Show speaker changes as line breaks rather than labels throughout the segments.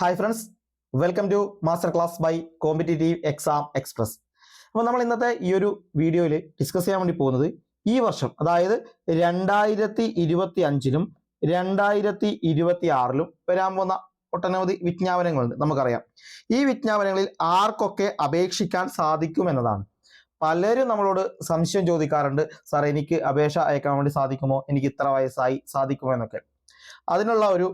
Hi friends welcome to master class by competitive exam express അപ്പോൾ നമ്മൾ ഇന്നത്തെ ഈ ഒരു വീഡിയോയിൽ ഡിസ്കസ് ചെയ്യാൻ വേണ്ടി പോകുന്നത് ഈ വർഷം അതായത് രണ്ടായിരത്തി ഇരുപത്തി അഞ്ചിലും രണ്ടായിരത്തി ഇരുപത്തി ആറിലും വരാൻ പോകുന്ന ഒട്ടനവധി വിജ്ഞാപനങ്ങളുണ്ട്. നമുക്കറിയാം. ഈ വിജ്ഞാപനങ്ങളിൽ ആർക്കൊക്കെ അപേക്ഷിക്കാൻ സാധിക്കും എന്നതാണ്. പലരും നമ്മളോട് സംശയം ചോദിക്കാറുണ്ട് സാർ എനിക്ക് അപേക്ഷ അയക്കാൻ വേണ്ടി സാധിക്കുമോ? എനിക്ക് ഇത്ര വയസ്സായി സാധിക്കുമോ? എന്നൊക്കെ. അതിനുള്ള ഒരു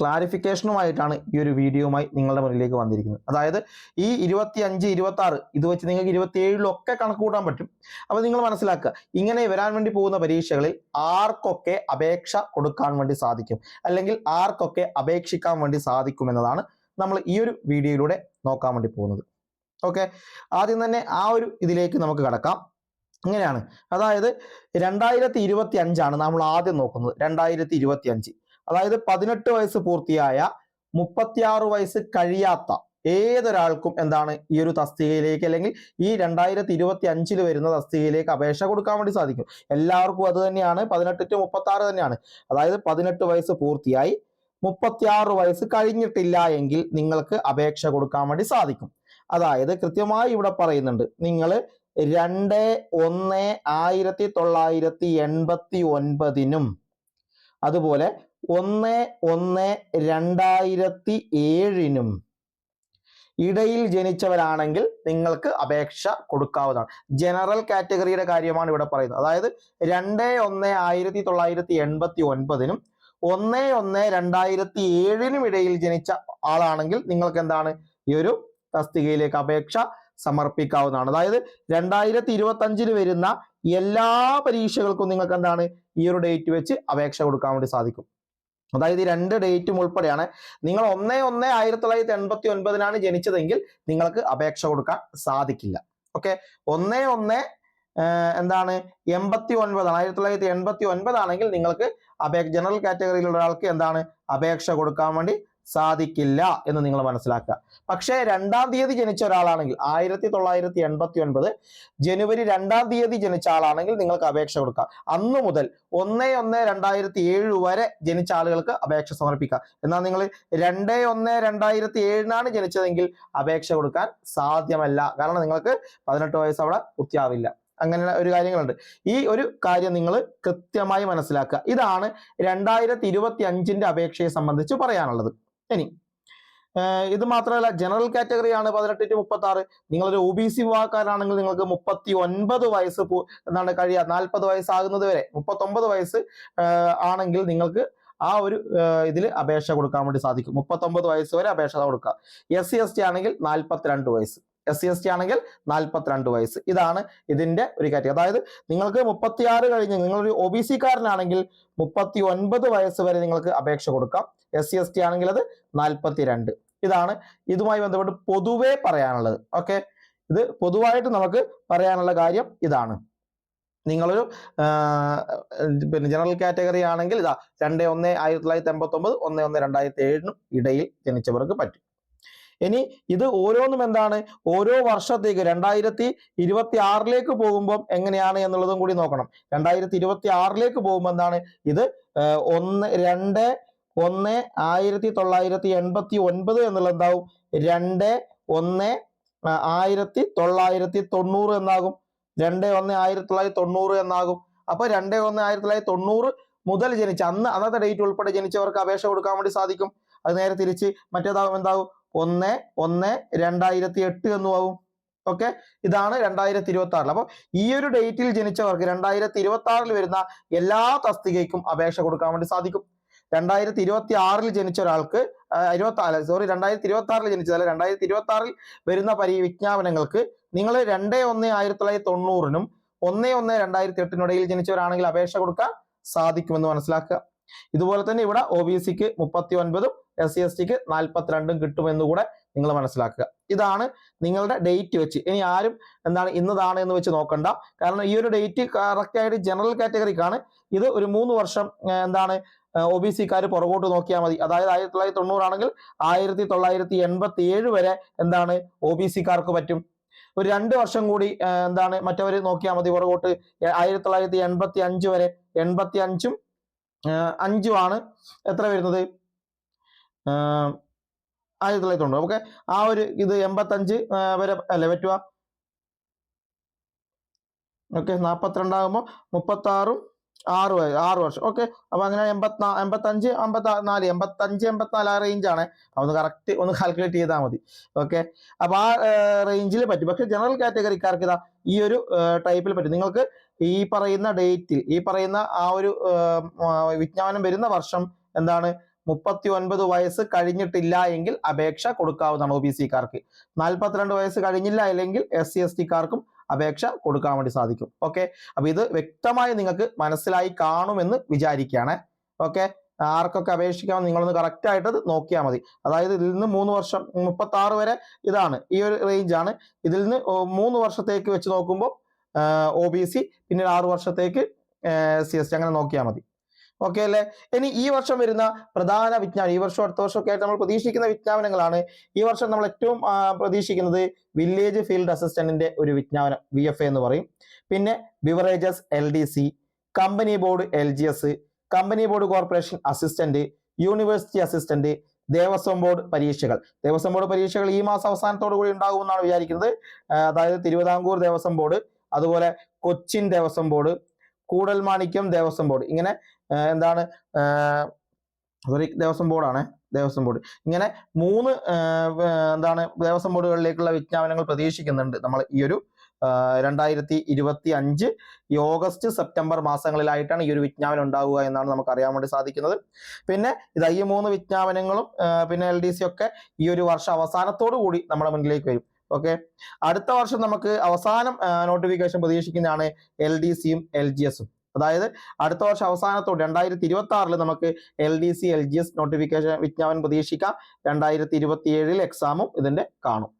ക്ലാരിഫിക്കേഷനുമായിട്ടാണ് ഈ ഒരു വീഡിയോയുമായി നിങ്ങളുടെ മുന്നിലേക്ക് വന്നിരിക്കുന്നത്. അതായത് ഈ ഇരുപത്തി അഞ്ച് ഇരുപത്തി ആറ് ഇത് വെച്ച് നിങ്ങൾക്ക് ഇരുപത്തി ഏഴിലൊക്കെ കണക്ക് കൂട്ടാൻ പറ്റും. അപ്പോൾ നിങ്ങൾ മനസ്സിലാക്കുക ഇങ്ങനെ വരാൻ വേണ്ടി പോകുന്ന പരീക്ഷകളിൽ ആർക്കൊക്കെ അപേക്ഷ കൊടുക്കാൻ വേണ്ടി സാധിക്കും? അല്ലെങ്കിൽ ആർക്കൊക്കെ അപേക്ഷിക്കാൻ വേണ്ടി സാധിക്കും എന്നതാണ് നമ്മൾ ഈ ഒരു വീഡിയോയിലൂടെ നോക്കാൻ വേണ്ടി പോകുന്നത്. ഓക്കെ? ആദ്യം തന്നെ ആ ഒരു ഇതിലേക്ക് നമുക്ക് കടക്കാം. ഇങ്ങനെയാണ്. അതായത് രണ്ടായിരത്തി ഇരുപത്തി അഞ്ചാണ് നമ്മൾ ആദ്യം നോക്കുന്നത്. രണ്ടായിരത്തി ഇരുപത്തി അഞ്ച് അതായത് പതിനെട്ട് വയസ്സ് പൂർത്തിയായ മുപ്പത്തിയാറ് വയസ്സ് കഴിയാത്ത ഏതൊരാൾക്കും എന്താണ് ഈ ഒരു തസ്തികയിലേക്ക് അല്ലെങ്കിൽ ഈ രണ്ടായിരത്തി ഇരുപത്തി അഞ്ചിൽ വരുന്ന തസ്തികയിലേക്ക് അപേക്ഷ കൊടുക്കാൻ വേണ്ടി സാധിക്കും. എല്ലാവർക്കും അത് തന്നെയാണ്. പതിനെട്ട് ടു മുപ്പത്തി തന്നെയാണ്. അതായത് പതിനെട്ട് വയസ്സ് പൂർത്തിയായി മുപ്പത്തിയാറ് വയസ്സ് കഴിഞ്ഞിട്ടില്ല എങ്കിൽ നിങ്ങൾക്ക് അപേക്ഷ കൊടുക്കാൻ വേണ്ടി സാധിക്കും. അതായത് കൃത്യമായി ഇവിടെ പറയുന്നുണ്ട്. നിങ്ങൾ രണ്ട് ഒന്ന് ആയിരത്തി തൊള്ളായിരത്തി എൺപത്തി ഒൻപതിനും അതുപോലെ ഒന്ന് ഒന്ന് രണ്ടായിരത്തി ഏഴിനും ഇടയിൽ ജനിച്ചവരാണെങ്കിൽ നിങ്ങൾക്ക് അപേക്ഷ കൊടുക്കാവുന്നതാണ്. ജനറൽ കാറ്റഗറിയുടെ കാര്യമാണ് ഇവിടെ പറയുന്നത്. അതായത് രണ്ട് ഒന്ന് ആയിരത്തി തൊള്ളായിരത്തി എൺപത്തി ഒൻപതിനും ഒന്ന് ഒന്ന് രണ്ടായിരത്തി ഏഴിനും ഇടയിൽ ജനിച്ച ആളാണെങ്കിൽ നിങ്ങൾക്ക് എന്താണ്? ഈ ഒരു തസ്തികയിലേക്ക് അപേക്ഷ സമർപ്പിക്കാവുന്നതാണ്. അതായത് രണ്ടായിരത്തി ഇരുപത്തി അഞ്ചിന് വരുന്ന എല്ലാ പരീക്ഷകൾക്കും നിങ്ങൾക്ക് എന്താണ്? ഈ ഒരു ഡേറ്റ് വെച്ച് അപേക്ഷ കൊടുക്കാൻ വേണ്ടി സാധിക്കും. അതായത് ഈ രണ്ട് ഡേറ്റും ഉൾപ്പെടെയാണ്. നിങ്ങൾ ഒന്ന് ഒന്ന് ആയിരത്തി തൊള്ളായിരത്തി എൺപത്തി ഒൻപതിനാണ് ജനിച്ചതെങ്കിൽ നിങ്ങൾക്ക് അപേക്ഷ കൊടുക്കാൻ സാധിക്കില്ല. ഓക്കെ ഒന്ന് ഒന്ന് എന്താണ്? എൺപത്തി ഒൻപതാണ് ആയിരത്തി തൊള്ളായിരത്തി എൺപത്തി ഒൻപതാണെങ്കിൽ നിങ്ങൾക്ക് അപേക്ഷ ജനറൽ കാറ്റഗറിയിലുള്ള ഒരാൾക്ക് എന്താണ്? അപേക്ഷ കൊടുക്കാൻ വേണ്ടി സാധിക്കില്ല എന്ന് നിങ്ങൾ മനസ്സിലാക്കുക. പക്ഷേ രണ്ടാം തീയതി ജനിച്ച ഒരാളാണെങ്കിൽ ആയിരത്തി തൊള്ളായിരത്തി എൺപത്തി ഒൻപത് ജനുവരി രണ്ടാം തീയതി ജനിച്ച ആളാണെങ്കിൽ നിങ്ങൾക്ക് അപേക്ഷ കൊടുക്കാം. അന്ന് മുതൽ ഒന്ന് ഒന്ന് രണ്ടായിരത്തി ഏഴ് വരെ ജനിച്ച ആളുകൾക്ക് അപേക്ഷ സമർപ്പിക്കാം. എന്നാൽ നിങ്ങൾ രണ്ട് ഒന്ന് രണ്ടായിരത്തി ഏഴിനാണ് ജനിച്ചതെങ്കിൽ അപേക്ഷ കൊടുക്കാൻ സാധ്യമല്ല. കാരണം നിങ്ങൾക്ക് പതിനെട്ട് വയസ്സ് അവിടെ പൂർത്തിയാവില്ല. അങ്ങനെ ഒരു കാര്യങ്ങളുണ്ട്. ഈ ഒരു കാര്യം നിങ്ങൾ കൃത്യമായി മനസ്സിലാക്കുക. ഇതാണ് രണ്ടായിരത്തി ഇരുപത്തി അഞ്ചിന്റെ അപേക്ഷയെ സംബന്ധിച്ച് പറയാനുള്ളത്. ഇനി ഇത് മാത്രമല്ല ജനറൽ കാറ്റഗറി ആണ് പതിനെട്ട് ടു മുപ്പത്തി ആറ് നിങ്ങളൊരു ഒ ബി സി വിഭാഗക്കാരാണെങ്കിൽ നിങ്ങൾക്ക് മുപ്പത്തി ഒൻപത് വയസ്സ് എന്താണ് കഴിയുക നാൽപ്പത് വയസ്സാകുന്നത് വരെ. മുപ്പത്തൊമ്പത് വയസ്സ് ആണെങ്കിൽ നിങ്ങൾക്ക് ആ ഒരു ഇതിൽ അപേക്ഷ കൊടുക്കാൻ വേണ്ടി സാധിക്കും. മുപ്പത്തൊമ്പത് വയസ്സ് വരെ അപേക്ഷ കൊടുക്കുക എസ് സി എസ് ടി ആണെങ്കിൽ നാൽപ്പത്തിരണ്ട് വയസ്സ്. എസ് സി എസ് ടി ആണെങ്കിൽ നാൽപ്പത്തിരണ്ട് വയസ്സ്. ഇതാണ് ഇതിന്റെ ഒരു കാറ്റഗറി അതായത് നിങ്ങൾക്ക് മുപ്പത്തിയാറ് കഴിഞ്ഞ് നിങ്ങളൊരു ഒ ബി സിക്കാരനാണെങ്കിൽ മുപ്പത്തി ഒൻപത് വയസ്സ് വരെ നിങ്ങൾക്ക് അപേക്ഷ കൊടുക്കാം. എസ് സി എസ് ടി ആണെങ്കിൽ അത് നാൽപ്പത്തിരണ്ട് ഇതാണ് ഇതുമായി ബന്ധപ്പെട്ട് പൊതുവേ പറയാനുള്ളത്. ഓക്കെ? ഇത് പൊതുവായിട്ട് നമുക്ക് പറയാനുള്ള കാര്യം ഇതാണ്. നിങ്ങളൊരു പിന്നെ ജനറൽ കാറ്റഗറി ആണെങ്കിൽ ഇതാ രണ്ട് ഒന്ന് ആയിരത്തി തൊള്ളായിരത്തി എൺപത്തി ഒമ്പത് ഒന്ന് ഒന്ന് രണ്ടായിരത്തി ഏഴിനും ഇടയിൽ ജനിച്ചവർക്ക് പറ്റും. ഇനി ഇത് ഓരോന്നും എന്താണ്? ഓരോ വർഷത്തേക്ക് രണ്ടായിരത്തി ഇരുപത്തി ആറിലേക്ക് പോകുമ്പോൾ എങ്ങനെയാണ് എന്നുള്ളതും കൂടി നോക്കണം. രണ്ടായിരത്തി ഇരുപത്തി ആറിലേക്ക് പോകുമ്പോൾ എന്താണ്? ഇത് ഒന്ന് രണ്ട് ഒന്ന് ആയിരത്തി തൊള്ളായിരത്തി എൺപത്തി ഒൻപത് എന്നുള്ള എന്താവും? രണ്ട് ഒന്ന് ആയിരത്തി തൊള്ളായിരത്തി തൊണ്ണൂറ് എന്നാകും. രണ്ട് ഒന്ന് ആയിരത്തി തൊള്ളായിരത്തി തൊണ്ണൂറ് എന്നാകും. അപ്പൊ രണ്ട് ഒന്ന് ആയിരത്തി തൊള്ളായിരത്തി തൊണ്ണൂറ് മുതൽ ജനിച്ച അന്ന് അന്നത്തെ ഡേറ്റ് ഉൾപ്പെടെ ജനിച്ചവർക്ക് അപേക്ഷ കൊടുക്കാൻ വേണ്ടി സാധിക്കും. അത് നേരെ തിരിച്ച് മറ്റേതാവും എന്താവും? ഒന്ന് ഒന്ന് രണ്ടായിരത്തി എട്ട് എന്നും ആവും. ഓക്കെ ഇതാണ് രണ്ടായിരത്തി ഇരുപത്തി ആറിൽ അപ്പൊ ഈ ഒരു ഡേറ്റിൽ ജനിച്ചവർക്ക് രണ്ടായിരത്തി ഇരുപത്തി ആറിൽ വരുന്ന എല്ലാ തസ്തികയ്ക്കും അപേക്ഷ കൊടുക്കാൻ വേണ്ടി സാധിക്കും. രണ്ടായിരത്തി ഇരുപത്തി ആറിൽ ജനിച്ച ഒരാൾക്ക് ഇരുപത്തി ആറ് സോറി രണ്ടായിരത്തി ഇരുപത്തി ആറിൽ ജനിച്ചതല്ല രണ്ടായിരത്തി ഇരുപത്തി ആറിൽ വരുന്ന പരി വിജ്ഞാപനങ്ങൾക്ക് നിങ്ങൾ രണ്ട് ഒന്ന് ആയിരത്തി തൊള്ളായിരത്തി തൊണ്ണൂറിനും ഒന്ന് ഒന്ന് രണ്ടായിരത്തി എട്ടിനിടയിൽ ജനിച്ചവരാണെങ്കിൽ അപേക്ഷ കൊടുക്കാൻ സാധിക്കുമെന്ന് മനസ്സിലാക്കുക. ഇതുപോലെ തന്നെ ഇവിടെ ഒ ബി സിക്ക് മുപ്പത്തി ഒൻപതും എസ് സി എസ് ടിക്ക് നാൽപ്പത്തിരണ്ടും കിട്ടുമെന്ന് കൂടെ നിങ്ങൾ മനസ്സിലാക്കുക. ഇതാണ് നിങ്ങളുടെ ഡേറ്റ് വെച്ച്. ഇനി ആരും എന്താണ് ഇന്നതാണ് എന്ന് വെച്ച് നോക്കണ്ട. കാരണം ഈ ഒരു ഡേറ്റ് കറക്റ്റ് ആയിട്ട് ജനറൽ കാറ്റഗറിക്കാണ് ഇത് ഒരു മൂന്ന് വർഷം എന്താണ് ഒ ബി സിക്കാർ പുറകോട്ട് നോക്കിയാൽ മതി. അതായത് ആയിരത്തി തൊള്ളായിരത്തി തൊണ്ണൂറാണെങ്കിൽ ആയിരത്തി തൊള്ളായിരത്തി എൺപത്തി ഏഴ് വരെ എന്താണ് ഒ ബി സിക്കാർക്ക് പറ്റും. ഒരു രണ്ട് വർഷം കൂടി എന്താണ് മറ്റവർ നോക്കിയാൽ മതി പുറകോട്ട്. ആയിരത്തി തൊള്ളായിരത്തി എൺപത്തി അഞ്ച് വരെ എൺപത്തി അഞ്ചും അഞ്ചുമാണ് എത്ര വരുന്നത്? ആയിരത്തി തൊള്ളായിരത്തി ഓക്കെ. ആ ഒരു ഇത് എൺപത്തഞ്ച് വരെ അല്ലേ പറ്റുക ഓക്കെ നാൽപ്പത്തിരണ്ടാകുമ്പോൾ മുപ്പത്തി ആറും ആറ് വർഷം. ഓക്കെ അപ്പൊ അങ്ങനെ എൺപത്തി എൺപത്തഞ്ച് അമ്പത്തി നാല് എൺപത്തഞ്ച് എൺപത്തിനാല് ആ റേഞ്ചാണ് ഒന്ന് കറക്റ്റ് ഒന്ന് കാൽക്കുലേറ്റ് ചെയ്താൽ മതി. ഓക്കെ അപ്പൊ ആ റേഞ്ചിൽ പറ്റും. പക്ഷെ ജനറൽ കാറ്റഗറിക്കാർക്ക് ഇതാ ഈ ഒരു ടൈപ്പിൽ പറ്റും. നിങ്ങൾക്ക് ഈ പറയുന്ന ഡേറ്റിൽ ഈ പറയുന്ന ആ ഒരു വിജ്ഞാപനം വരുന്ന വർഷം എന്താണ്? മുപ്പത്തി ഒൻപത് വയസ്സ് കഴിഞ്ഞിട്ടില്ല എങ്കിൽ അപേക്ഷ കൊടുക്കാവുന്നതാണ് ഒ ബി സിക്കാർക്ക് നാൽപ്പത്തിരണ്ട് വയസ്സ് കഴിഞ്ഞില്ല അല്ലെങ്കിൽ എസ് സി എസ് ടിക്കാർക്കും അപേക്ഷ കൊടുക്കാൻ വേണ്ടി സാധിക്കും. ഓക്കെ അപ്പൊ ഇത് വ്യക്തമായി നിങ്ങൾക്ക് മനസ്സിലായി കാണുമെന്ന് വിചാരിക്കുകയാണ്. ഓക്കെ ആർക്കൊക്കെ അപേക്ഷിക്കാം നിങ്ങളൊന്ന് കറക്റ്റ് ആയിട്ട് നോക്കിയാൽ മതി. അതായത് ഇതിൽ നിന്ന് മൂന്ന് വർഷം മുപ്പത്തി വരെ ഇതാണ് ഈ ഒരു റേഞ്ച് ആണ്. ഇതിൽ നിന്ന് മൂന്ന് വർഷത്തേക്ക് വെച്ച് നോക്കുമ്പോൾ ഒ ബി സി പിന്നീട് ആറ് വർഷത്തേക്ക് സി എസ് ടി അങ്ങനെ നോക്കിയാൽ മതി. ഓക്കെ അല്ലേ? ഇനി ഈ വർഷം വരുന്ന പ്രധാന വിജ്ഞാനം ഈ വർഷം അടുത്ത വർഷമൊക്കെ ആയിട്ട് നമ്മൾ പ്രതീക്ഷിക്കുന്ന വിജ്ഞാപനങ്ങളാണ്. ഈ വർഷം നമ്മൾ ഏറ്റവും പ്രതീക്ഷിക്കുന്നത് വില്ലേജ് ഫീൽഡ് അസിസ്റ്റന്റിന്റെ ഒരു വിജ്ഞാപനം വി എഫ് എന്ന് പറയും. പിന്നെ beverages L D C company board L G S company board corporation assistant university assistant Devaswom board പരീക്ഷകൾ. ദേവസ്വം ബോർഡ് പരീക്ഷകൾ ഈ മാസം അവസാനത്തോടു കൂടി ഉണ്ടാകുമെന്നാണ് വിചാരിക്കുന്നത്. അതായത് തിരുവിതാംകൂർ ദേവസ്വം ബോർഡ് അതുപോലെ കൊച്ചിൻ ദേവസ്വം ബോർഡ് കൂടൽമാണിക്യം ദേവസ്വം ബോർഡ്. ഇങ്ങനെ എന്താണ് സോറി ദേവസ്വം ബോർഡാണ് ദേവസ്വം ബോർഡ്. ഇങ്ങനെ മൂന്ന് എന്താണ് ദേവസ്വം ബോർഡുകളിലേക്കുള്ള വിജ്ഞാപനങ്ങൾ പ്രതീക്ഷിക്കുന്നുണ്ട്. നമ്മൾ ഈ ഒരു രണ്ടായിരത്തി ഇരുപത്തി അഞ്ച് ഈ ഓഗസ്റ്റ് സെപ്റ്റംബർ മാസങ്ങളിലായിട്ടാണ് ഈ ഒരു വിജ്ഞാപനം ഉണ്ടാവുക എന്നാണ് നമുക്ക് അറിയാൻ വേണ്ടി സാധിക്കുന്നത്. പിന്നെ ഇത് ഈ മൂന്ന് വിജ്ഞാപനങ്ങളും പിന്നെ എൽ ഡി സി ഒക്കെ ഈ ഒരു വർഷം അവസാനത്തോടു കൂടി നമ്മുടെ മുന്നിലേക്ക് വരും. ഓക്കെ അടുത്ത വർഷം നമുക്ക് അവസാനം നോട്ടിഫിക്കേഷൻ പ്രതീക്ഷിക്കുന്നതാണ് എൽ ഡി സിയും എൽ ജി എസും അതായത് അടുത്ത വർഷം അവസാനത്തോടെ രണ്ടായിരത്തി ഇരുപത്തി ആറിൽ നമുക്ക് L D C L G S notification വിജ്ഞാപനം പ്രതീക്ഷിക്കാം. രണ്ടായിരത്തി ഇരുപത്തി ഏഴിൽ എക്സാമും ഇതിന്റെ കാണും.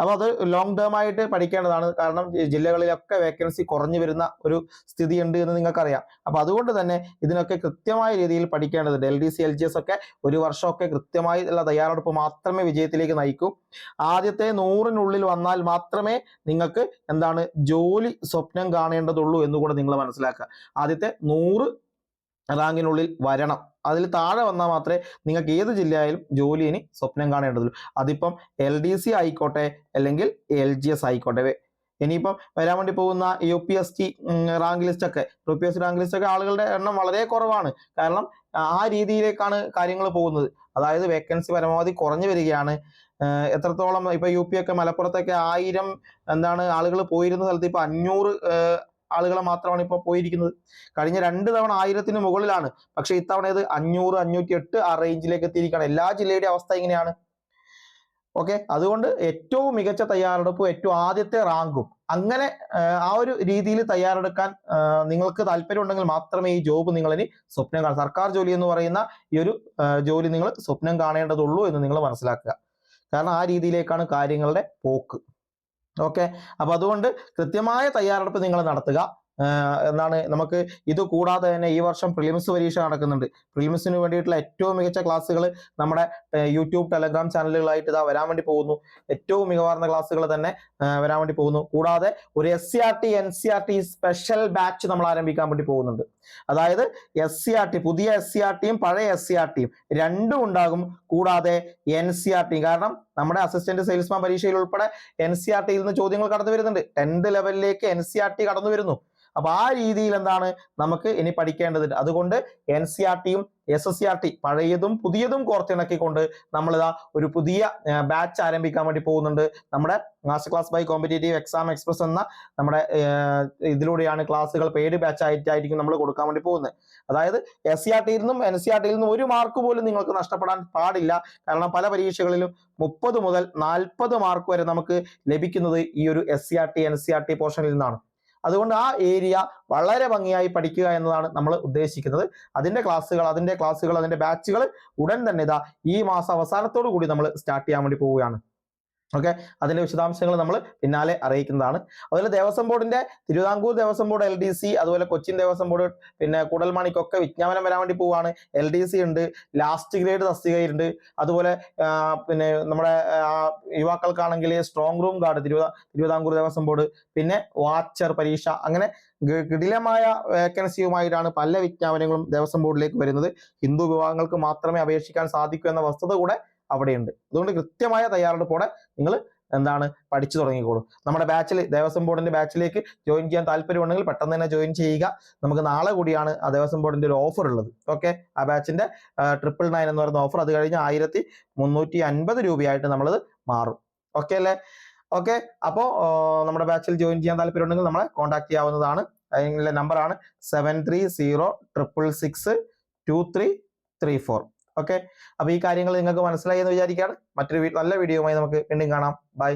അപ്പോൾ അത് ലോങ് ടേം ആയിട്ട് പഠിക്കേണ്ടതാണ്. കാരണം ജില്ലകളിലൊക്കെ വേക്കൻസി കുറഞ്ഞു വരുന്ന ഒരു സ്ഥിതിയുണ്ട് എന്ന് നിങ്ങൾക്കറിയാം. അപ്പൊ അതുകൊണ്ട് തന്നെ ഇതിനൊക്കെ കൃത്യമായ രീതിയിൽ പഠിക്കേണ്ടതുണ്ട്. L D C L G S ഒക്കെ ഒരു വർഷമൊക്കെ കൃത്യമായി ഉള്ള തയ്യാറെടുപ്പ് മാത്രമേ വിജയത്തിലേക്ക് നയിക്കൂ. ആദ്യത്തെ നൂറിനുള്ളിൽ വന്നാൽ മാത്രമേ നിങ്ങൾക്ക് എന്താണ് ജോലി സ്വപ്നം കാണേണ്ടതുള്ളൂ എന്നുകൂടെ നിങ്ങൾ മനസ്സിലാക്കുക. ആദ്യത്തെ നൂറ് റാങ്കിനുള്ളിൽ വരണം. അതിൽ താഴെ വന്നാൽ മാത്രമേ നിങ്ങൾക്ക് ഏത് ജില്ലയായാലും ജോലി ഇനി സ്വപ്നം കാണേണ്ടതുള്ളൂ. അതിപ്പം എൽ ഡി സി ആയിക്കോട്ടെ അല്ലെങ്കിൽ എൽ ജി എസ് ആയിക്കോട്ടെ. ഇനിയിപ്പം വരാൻ വേണ്ടി പോകുന്ന U P S T rank list ഒക്കെ. U P S T rank list ഒക്കെ ആളുകളുടെ എണ്ണം വളരെ കുറവാണ്. കാരണം ആ രീതിയിലേക്കാണ് കാര്യങ്ങൾ പോകുന്നത്. അതായത് വേക്കൻസി പരമാവധി കുറഞ്ഞു വരികയാണ്. എത്രത്തോളം ഇപ്പൊ യു പി ഒക്കെ മലപ്പുറത്തൊക്കെ ആയിരം എന്താണ് ആളുകൾ പോയിരുന്ന സ്ഥലത്ത് ഇപ്പൊ അഞ്ഞൂറ് ആളുകളെ മാത്രമാണ് ഇപ്പോൾ പോയിരിക്കുന്നത്. കഴിഞ്ഞ രണ്ട് തവണ ആയിരത്തിന് മുകളിലാണ്. പക്ഷേ ഇത്തവണ ഇത് അഞ്ഞൂറ് അഞ്ഞൂറ്റി എട്ട് ആ റേഞ്ചിലേക്ക് എത്തിയിരിക്കുകയാണ്. എല്ലാ ജില്ലയുടെ അവസ്ഥ ഇങ്ങനെയാണ് ഓക്കെ അതുകൊണ്ട് ഏറ്റവും മികച്ച തയ്യാറെടുപ്പും ഏറ്റവും ആദ്യത്തെ റാങ്കും. അങ്ങനെ ആ ഒരു രീതിയിൽ തയ്യാറെടുക്കാൻ നിങ്ങൾക്ക് താല്പര്യം ഉണ്ടെങ്കിൽ മാത്രമേ ഈ ജോബ് നിങ്ങൾ ഇനി സ്വപ്നം കാണാം. സർക്കാർ ജോലി എന്ന് പറയുന്ന ഈ ഒരു ജോലി നിങ്ങൾ സ്വപ്നം കാണേണ്ടതുള്ളൂ എന്ന് നിങ്ങൾ മനസ്സിലാക്കുക. കാരണം ആ രീതിയിലേക്കാണ് കാര്യങ്ങളുടെ പോക്ക്. ഓക്കെ അപ്പോൾ അതുകൊണ്ട് കൃത്യമായ തയ്യാറെടുപ്പ് നിങ്ങൾ നടത്തുക. ആഹ് എന്താണ് നമുക്ക് ഇത് കൂടാതെ തന്നെ ഈ വർഷം പ്രിലിംസ് പരീക്ഷ നടക്കുന്നുണ്ട്. പ്രിലിംസിന് വേണ്ടിയിട്ടുള്ള ഏറ്റവും മികച്ച ക്ലാസ്സുകൾ നമ്മുടെ യൂട്യൂബ് ടെലഗ്രാം ചാനലുകളായിട്ട് ഇതാ വരാൻ വേണ്ടി പോകുന്നു. ഏറ്റവും മികവാർന്ന ക്ലാസ്സുകൾ തന്നെ വരാൻ വേണ്ടി പോകുന്നു. കൂടാതെ ഒരു S C R T N C R T special batch നമ്മൾ ആരംഭിക്കാൻ വേണ്ടി പോകുന്നുണ്ട്. അതായത് എസ് സി ആർ ടി പുതിയ എസ് സി ആർ ടിയും പഴയ എസ് സി ആർ ടിയും രണ്ടും ഉണ്ടാകും. കൂടാതെ എൻ സി ആർ ടി കാരണം നമ്മുടെ അസിസ്റ്റന്റ് സെയിൽസ്മാൻ പരീക്ഷയിൽ ഉൾപ്പെടെ എൻ സി ആർ ടിയിൽ നിന്ന് ചോദ്യങ്ങൾ കടന്നു വരുന്നുണ്ട് ടെൻത്ത് ലെവലിലേക്ക് എൻ സി ആർ ടി കടന്നു വരുന്നു അപ്പൊ ആ രീതിയിൽ എന്താണ് നമുക്ക് ഇനി പഠിക്കേണ്ടതുണ്ട് അതുകൊണ്ട് എൻ സി ആർ ടിയും S S C R T പഴയതും പുതിയതും കോർത്തിണക്കിക്കൊണ്ട് നമ്മളിതാ ഒരു പുതിയ ബാച്ച് ആരംഭിക്കാൻ വേണ്ടി പോകുന്നുണ്ട്. നമ്മുടെ master class by competitive exam express എന്ന നമ്മുടെ ഇതിലൂടെയാണ് ക്ലാസ്സുകൾ പെയ്ഡ് ബാച്ച് ആയിട്ടായിരിക്കും നമ്മൾ കൊടുക്കാൻ വേണ്ടി പോകുന്നത്. അതായത് എസ് സി ആർ ടിയിൽ നിന്നും എൻ സി ആർ ടിയിൽ നിന്നും ഒരു മാർക്ക് പോലും നിങ്ങൾക്ക് നഷ്ടപ്പെടാൻ പാടില്ല. കാരണം പല പരീക്ഷകളിലും മുപ്പത് മുതൽ നാൽപ്പത് മാർക്ക് വരെ നമുക്ക് ലഭിക്കുന്നത് ഈ ഒരു S C R T N C R T പോർഷനിൽ നിന്നാണ്. അതുകൊണ്ട് ആ ഏരിയ വളരെ ഭംഗിയായി പഠിക്കുക എന്നതാണ് നമ്മൾ ഉദ്ദേശിക്കുന്നത്. അതിന്റെ ക്ലാസ്സുകൾ അതിന്റെ ക്ലാസ്സുകൾ അതിന്റെ ബാച്ചുകൾ ഉടൻ തന്നെ ഇതാ ഈ മാസം അവസാനത്തോടു കൂടി നമ്മൾ സ്റ്റാർട്ട് ചെയ്യാൻ വേണ്ടി പോവുകയാണ്. ഓക്കെ? അതിന്റെ വിശദാംശങ്ങൾ നമ്മൾ പിന്നാലെ അറിയിക്കുന്നതാണ്. അതുപോലെ ദേവസ്വം ബോർഡിന്റെ Thiruvithamkoor Devaswom board L D C അതുപോലെ കൊച്ചിൻ ദേവസ്വം ബോർഡ് പിന്നെ കൂടൽമാണിക്കൊക്കെ വിജ്ഞാപനം വരാൻ വേണ്ടി പോവാണ്. എൽ ഡി സി ഉണ്ട് ലാസ്റ്റ് ഗ്രേഡ് തസ്തികയുണ്ട് അതുപോലെ പിന്നെ നമ്മുടെ യുവാക്കൾക്കാണെങ്കിൽ സ്ട്രോങ് റൂം ഗാർഡ് തിരുവിതാ തിരുവിതാംകൂർ ദേവസ്വം ബോർഡ് പിന്നെ വാച്ചർ പരീക്ഷ അങ്ങനെ കിടിലമായ വേക്കൻസിയുമായിട്ടാണ് പല വിജ്ഞാപനങ്ങളും ദേവസ്വം ബോർഡിലേക്ക് വരുന്നത്. ഹിന്ദു വിഭാഗങ്ങൾക്ക് മാത്രമേ അപേക്ഷിക്കാൻ സാധിക്കൂ എന്ന വസ്തുത കൂടെ അവിടെയുണ്ട്. അതുകൊണ്ട് കൃത്യമായ തയ്യാറെടുപ്പോടെ നിങ്ങൾ എന്താണ് പഠിച്ചു തുടങ്ങിക്കോളൂ. നമ്മുടെ ബാച്ചിൽ ദേവസ്വം ബോർഡിന്റെ ബാച്ചിലേക്ക് ജോയിൻ ചെയ്യാൻ താല്പര്യമുണ്ടെങ്കിൽ പെട്ടെന്ന് തന്നെ ജോയിൻ ചെയ്യുക. നമുക്ക് നാളെ കൂടിയാണ് ആ ദേവസ്വം ബോർഡിന്റെ ഒരു ഓഫർ ഉള്ളത്. ഓക്കെ ആ ബാച്ചിന്റെ ട്രിപ്പിൾ നയൻ എന്ന് പറയുന്ന ഓഫർ അത് കഴിഞ്ഞ് ആയിരത്തി മുന്നൂറ്റി അൻപത് രൂപയായിട്ട് നമ്മളത് മാറും. ഓക്കെ അല്ലേ? ഓക്കെ അപ്പോൾ നമ്മുടെ ബാച്ചിൽ ജോയിൻ ചെയ്യാൻ താല്പര്യമുണ്ടെങ്കിൽ നമ്മളെ കോൺടാക്ട് ചെയ്യാവുന്നതാണ്. അതിനുള്ള നമ്പറാണ് seven three zero triple six two three three four okay അപ്പൊ ഈ കാര്യങ്ങൾ നിങ്ങൾക്ക് മനസ്സിലായി എന്ന് വിചാരിക്കുകയാണ്. മറ്റൊരു നല്ല വീഡിയോയുമായി നമുക്ക് വീണ്ടും കാണാം. ബൈ